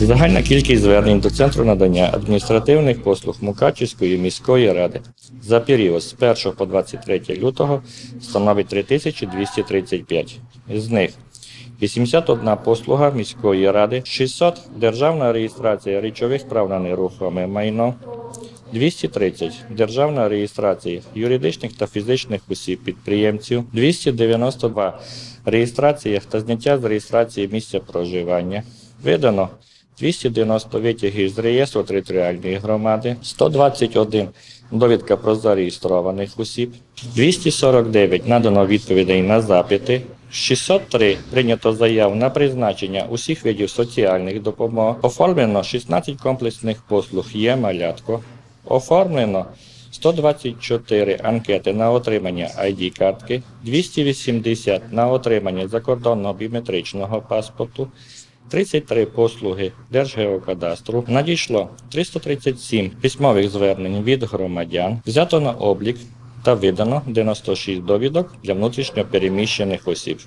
Загальна кількість звернень до Центру надання адміністративних послуг Мукачівської міської ради за період з 1 по 23 лютого становить 3235. З них 81 послуга міської ради, 600 державна реєстрація речових прав на нерухоме майно, 230 державна реєстрація юридичних та фізичних осіб підприємців, 292 реєстрація та зняття з реєстрації місця проживання. Видано 290 витягів з реєстру територіальної громади, 121 довідка про зареєстрованих осіб, 249 надано відповідей на запити, 603 прийнято заяв на призначення усіх видів соціальних допомог, оформлено 16 комплексних послуг є малятко, оформлено 124 анкети на отримання ID-картки, 280 на отримання закордонного біометричного паспорту, 33 послуги Держгеокадастру. Надійшло 337 письмових звернень від громадян, взято на облік та видано 96 довідок для внутрішньо переміщених осіб.